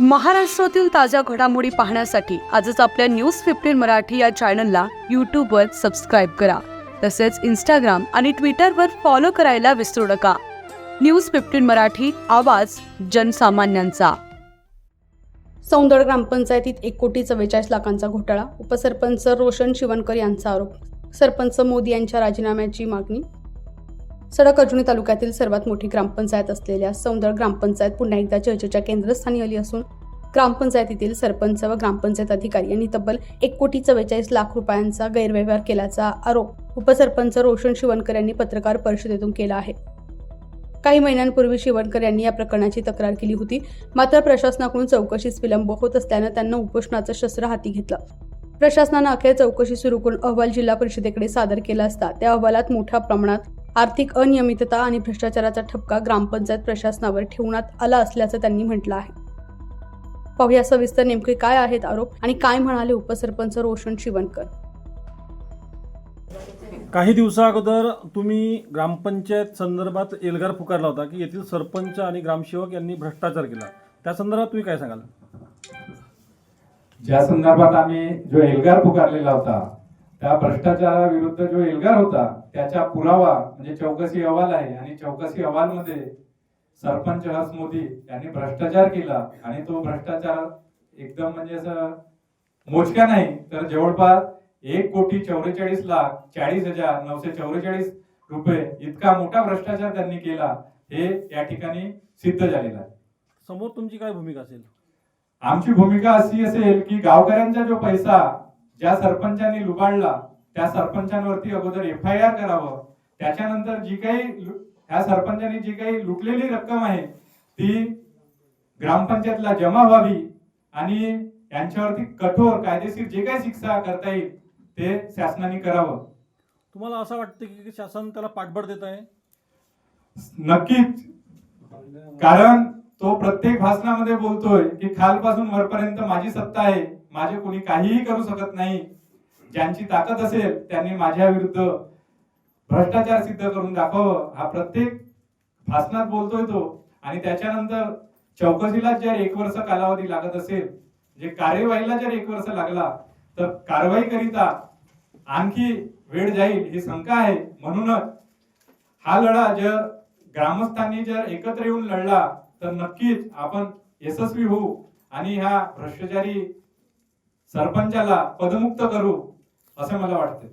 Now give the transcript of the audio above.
महाराष्ट्रातील ताज्या घडामोडी पाहण्यासाठी आजच आपल्या न्यूज फिफ्टीन मराठी या चॅनलला यूट्यूबवर सबस्क्राईब करा. तसेच इंस्टाग्राम आणि ट्विटरवर फॉलो करायला विसरू नका. न्यूज फिफ्टीन मराठी आवाज जनसामान्यांचा. सौंदड ग्रामपंचायतीत एक कोटी चव्वेचाळीस लाखांचा घोटाळा उपसरपंच रोशन शिवणकर यांचा आरोप. सरपंच मोदी यांच्या राजीनाम्याची मागणी सडक अर्जुनी तालुक्यातील सर्वात मोठी ग्रामपंचायत असलेल्या सौंदळ ग्रामपंचायत पुन्हा एकदा चर्चेच्या केंद्रस्थानी आली असून ग्रामपंचायतीतील सरपंच व ग्रामपंचायत अधिकारी यांनी तब्बल एक कोटी चव्वेचाळीस लाख रुपयांचा गैरव्यवहार केल्याचा आरोप उपसरपंच रोशन शिवणकर यांनी पत्रकार परिषदेतून केला आहे. काही महिन्यांपूर्वी शिवणकर यांनी या प्रकरणाची तक्रार केली होती. मात्र प्रशासनाकडून चौकशीस विलंब होत असल्यानं त्यांना उपोषणाचं शस्त्र हाती घेतलं. प्रशासनानं अखेर चौकशी सुरू करून अहवाल जिल्हा परिषदेकडे सादर केला असता त्या अहवालात मोठ्या प्रमाणात आर्थिक अनियमितता आणि भ्रष्टाचाराचा ठपका ग्रामपंचायत प्रशासनावर ठेवण्यात आला असल्याचं त्यांनी म्हटलं आहे. पाहूया सविस्तर नेमके काय आहेत आरोप आणि काय म्हणाले उपसरपंच रोशन शिवणकर. काही दिवसा अगोदर तुम्ही ग्रामपंचायत संदर्भात एल्गार पुकारला होता की येथील सरपंच आणि ग्रामसेवक यांनी भ्रष्टाचार केला. त्या संदर्भात तुम्ही काय सांगाल? ज्या संदर्भात आम्ही जो एल्गार पुकारलेला होता त्या भ्रष्टाचाराविरुद्ध जो एल्गार होता त्याचा पुरावा म्हणजे चौकशी अहवाल आहे आणि चौकशी अहवालमध्ये सरपंच हर्ष मोदी यांनी भ्रष्टाचार केला आणि तो भ्रष्टाचार एकदम म्हणजे असं मोजका नाही तर जवळपास एक कोटी चौवेचाळीस लाख चाळीस हजार नऊशे चौवेचाळीस रुपये इतका मोठा भ्रष्टाचार त्यांनी केला हे या ठिकाणी सिद्ध झालेलं आहे. समोर तुमची काय भूमिका असेल? आमची भूमिका अशी असेल की गावकऱ्यांचा जो पैसा ज्या सरपंचांनी लुबाडला त्या सरपंचांवरती अगोदर एफ आय आर करावं. त्याच्यानंतर जी काही ह्या सरपंचांनी जी काही लुटलेली रक्कम आहे ती ग्रामपंचायतला जमा व्हावी आणि यांच्यावरती कठोर कायदेशीर जे काही शिक्षा करता येईल ते शासनाने करावं. तुम्हाला असं वाटतं की शासन त्याला पाठबळ देत आहे? नक्कीच. कारण तो प्रत्येक भाषणामध्ये बोलतोय की खालपासून वरपर्यंत माझी सत्ता आहे. माझे कोणी काहीही करू शकत नाही. ज्यांची ताकद असेल त्यांनी माझ्या विरुद्ध भ्रष्टाचार सिद्ध करून दाखवावं. हा प्रत्येक भाषणात बोलतोय तो. आणि त्याच्यानंतर चौकशीला जर एक वर्ष कालावधी लागत असेल जे कार्यवाहीला जर एक वर्ष लागला तर कारवाई करिता आणखी वेळ जाईल ही शंका आहे. म्हणूनच हा लढा जर ग्रामस्थांनी जर एकत्र येऊन लढला तर नक्कीच आपण यशस्वी होऊ. आणि ह्या भ्रष्टाचारी सरपंचाला पदमुक्त करू असे मला वाटते